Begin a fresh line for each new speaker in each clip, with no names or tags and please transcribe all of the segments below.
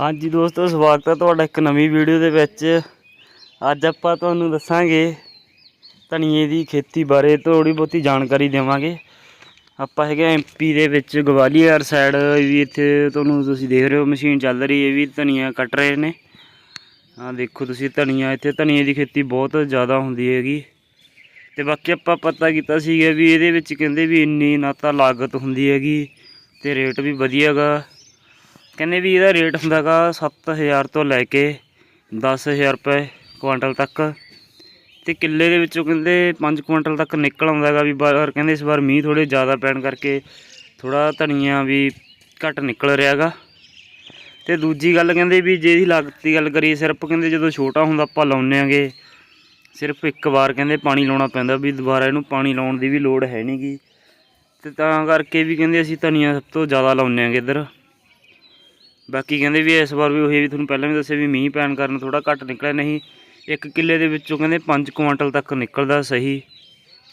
ਹਾਂਜੀ ਦੋਸਤੋ, ਸਵਾਗਤ ਹੈ ਤੁਹਾਡਾ ਇੱਕ ਨਵੀਂ ਵੀਡੀਓ ਦੇ ਵਿੱਚ। ਅੱਜ ਆਪਾਂ ਤੁਹਾਨੂੰ ਦੱਸਾਂਗੇ ਧਨੀਏ ਦੀ ਖੇਤੀ ਬਾਰੇ ਥੋੜੀ ਬਹੁਤੀ ਜਾਣਕਾਰੀ ਦੇਵਾਂਗੇ। ਆਪਾਂ ਹੈਗੇ ਐਮਪੀ ਦੇ ਵਿੱਚ, ਗਵਾਲੀਅਰ ਸਾਈਡ ਵੀ ਇੱਥੇ ਤੁਹਾਨੂੰ ਤੁਸੀਂ ਦੇਖ ਰਹੇ ਹੋ, ਮਸ਼ੀਨ ਚੱਲ ਰਹੀ ਹੈ ਵੀ ਧਨੀਆ ਕੱਟ ਰਹੇ ਨੇ। ਆ ਦੇਖੋ ਤੁਸੀਂ ਧਨੀਆ, ਇੱਥੇ ਧਨੀਏ ਦੀ ਖੇਤੀ ਬਹੁਤ ਜ਼ਿਆਦਾ ਹੁੰਦੀ ਹੈਗੀ। ਤੇ ਬਾਕੀ ਆਪਾਂ ਪਤਾ ਕੀਤਾ ਸੀਗਾ ਵੀ ਇਹਦੇ ਵਿੱਚ ਕਹਿੰਦੇ ਵੀ ਇੰਨੀ ਨਾ ਤਾਂ ਲਾਗਤ ਹੁੰਦੀ ਹੈਗੀ ਤੇ ਰੇਟ ਵੀ ਵਧੀਆ ਗਾ ਕਹਿੰਦੇ ਵੀ ਇਹਦਾ ਰੇਟ ਹੁੰਦਾਗਾ 7000 ਤੋਂ ਲੈ ਕੇ 10000 ਰੁਪਏ ਕੁਆਂਟਲ ਤੱਕ। ਤੇ ਕਿੱਲੇ ਦੇ ਵਿੱਚੋਂ ਕਹਿੰਦੇ 5 ਕੁਆਂਟਲ ਤੱਕ ਨਿਕਲ ਆਉਂਦਾਗਾ ਵੀ ਬਾਰ ਕਹਿੰਦੇ ਇਸ ਵਾਰ ਮੀਂਹ ਥੋੜੇ ਜ਼ਿਆਦਾ ਪੈਣ ਕਰਕੇ ਥੋੜਾ ਧਨੀਆ ਵੀ ਘੱਟ ਨਿਕਲ ਰਿਹਾਗਾ। ਤੇ ਦੂਜੀ ਗੱਲ ਕਹਿੰਦੇ ਵੀ ਜੇ ਇਹਦੀ ਲਾਗਤ ਦੀ ਗੱਲ ਕਰੀਏ, ਸਿਰਫ ਕਹਿੰਦੇ ਜਦੋਂ ਛੋਟਾ ਹੁੰਦਾ ਆਪਾਂ ਲਾਉਂਦੇ ਆਂਗੇ ਸਿਰਫ ਇੱਕ ਵਾਰ ਕਹਿੰਦੇ ਪਾਣੀ ਲਾਉਣਾ ਪੈਂਦਾ ਵੀ ਦੁਬਾਰਾ ਇਹਨੂੰ ਪਾਣੀ ਲਾਉਣ ਦੀ ਵੀ ਲੋੜ ਹੈ ਨਹੀਂਗੀ ਤੇ ਤਾਂ ਕਰਕੇ ਵੀ ਕਹਿੰਦੇ ਅਸੀਂ ਧਨੀਆ ਸਭ ਤੋਂ ਜ਼ਿਆਦਾ ਲਾਉਂਦੇ ਆਂਗੇ ਇੱਧਰ। ਬਾਕੀ ਕਹਿੰਦੇ ਵੀ ਇਸ ਵਾਰ ਵੀ ਉਹੀ ਵੀ ਤੁਹਾਨੂੰ ਪਹਿਲਾਂ ਵੀ ਦੱਸਿਆ ਵੀ ਮੀਂਹ ਪੈਣ ਕਾਰਨ ਥੋੜਾ ਘੱਟ ਨਿਕਲਿਆ, ਨਹੀਂ। ਇੱਕ ਕਿੱਲੇ ਦੇ ਵਿੱਚੋਂ ਕਹਿੰਦੇ 5 ਕੁਆਂਟਲ ਤੱਕ ਨਿਕਲਦਾ ਸਹੀ।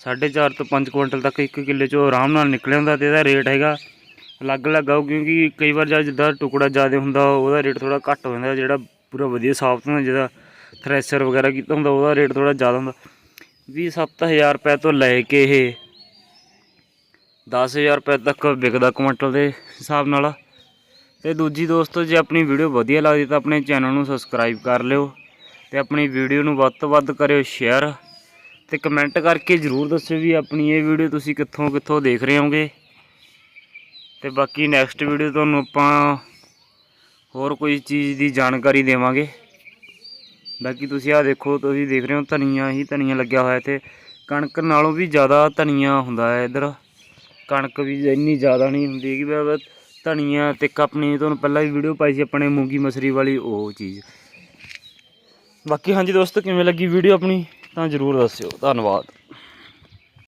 4.5 ਤੋਂ 5 ਕੁਇੰਟਲ ਤੱਕ ਇੱਕ ਕਿੱਲੇ ਚੋਂ ਆਰਾਮ ਨਾਲ ਨਿਕਲਿਆ ਹੁੰਦਾ ਤੇ ਇਹਦਾ ਰੇਟ ਹੈਗਾ ਅਲੱਗ-ਅਲੱਗ ਆਉ ਕਿਉਂਕਿ ਕਈ ਵਾਰ ਜਦ ਜਿੱਦਾਂ ਟੁਕੜਾ ਜ਼ਿਆਦਾ ਹੁੰਦਾ, ਉਹਦਾ ਰੇਟ ਥੋੜਾ ਘੱਟ ਹੋ ਜਾਂਦਾ, ਜਿਹੜਾ ਪੂਰਾ ਵਧੀਆ ਸਾਫ਼ ਹੁੰਦਾ, ਜਿਹਦਾ ਥ੍ਰੈਸ਼ਰ ਵਗੈਰਾ ਕੀਤਾ ਹੁੰਦਾ, ਉਹਦਾ ਰੇਟ ਥੋੜਾ ਜ਼ਿਆਦਾ ਹੁੰਦਾ। ਵੀ 7000 ਰੁਪਏ ਤੋਂ ਲੈ ਕੇ ਇਹ 10000 ਰੁਪਏ ਤੱਕ ਵਿਕਦਾ ਕੁਇੰਟਲ ਦੇ ਹਿਸਾਬ ਨਾਲ। ਤੇ ਦੂਜੀ ਦੋਸਤੋ, ਜੇ ਆਪਣੀ ਵੀਡੀਓ ਵਧੀਆ ਲੱਗਦੀ ਤਾਂ ਆਪਣੇ ਚੈਨਲ ਨੂੰ ਸਬਸਕ੍ਰਾਈਬ ਕਰ ਲਿਓ ਤੇ ਆਪਣੀ ਵੀਡੀਓ ਨੂੰ ਵੱਧ ਤੋਂ ਵੱਧ ਕਰਿਓ ਸ਼ੇਅਰ ਤੇ ਕਮੈਂਟ ਕਰਕੇ ਜਰੂਰ ਦੱਸਿਓ ਵੀ ਆਪਣੀ ਇਹ ਵੀਡੀਓ ਤੁਸੀਂ ਕਿੱਥੋਂ ਕਿੱਥੋਂ ਦੇਖ ਰਹੇ ਹੋਗੇ ਤੇ ਬਾਕੀ ਨੈਕਸਟ ਵੀਡੀਓ ਤੁਹਾਨੂੰ ਆਪਾਂ ਹੋਰ ਕੋਈ ਚੀਜ਼ ਦੀ ਜਾਣਕਾਰੀ ਦੇਵਾਂਗੇ। ਬਾਕੀ ਤੁਸੀਂ ਆ ਦੇਖੋ, ਤੁਸੀਂ ਦੇਖ ਰਹੇ ਹੋ ਧਨੀਆ ਹੀ ਧਨੀਆ ਲੱਗਿਆ ਹੋਇਆ ਤੇ ਕਣਕ ਨਾਲੋਂ ਵੀ ਜ਼ਿਆਦਾ ਧਨੀਆ ਹੁੰਦਾ ਹੈ ਇੱਧਰ। ਕਣਕ ਵੀ ਇੰਨੀ ਜ਼ਿਆਦਾ ਨਹੀਂ ਹੁੰਦੀ ਹੈਗੀ, ਬਸ ਧਨੀਆ ਤੇ ਆਪਣੀ ਤੁਹਾਨੂੰ ਪਹਿਲਾਂ ਵੀ ਵੀਡੀਓ ਪਾਈ ਸੀ ਆਪਣੇ ਮੂੰਗੀ ਮਸਰੀ ਵਾਲੀ, ਉਹ ਚੀਜ਼। ਬਾਕੀ ਹਾਂਜੀ ਦੋਸਤੋ, ਕਿਵੇਂ ਲੱਗੀ ਵੀਡੀਓ ਆਪਣੀ? ਤਾਂ ਜ਼ਰੂਰ ਦੱਸਿਓ। ਧੰਨਵਾਦ।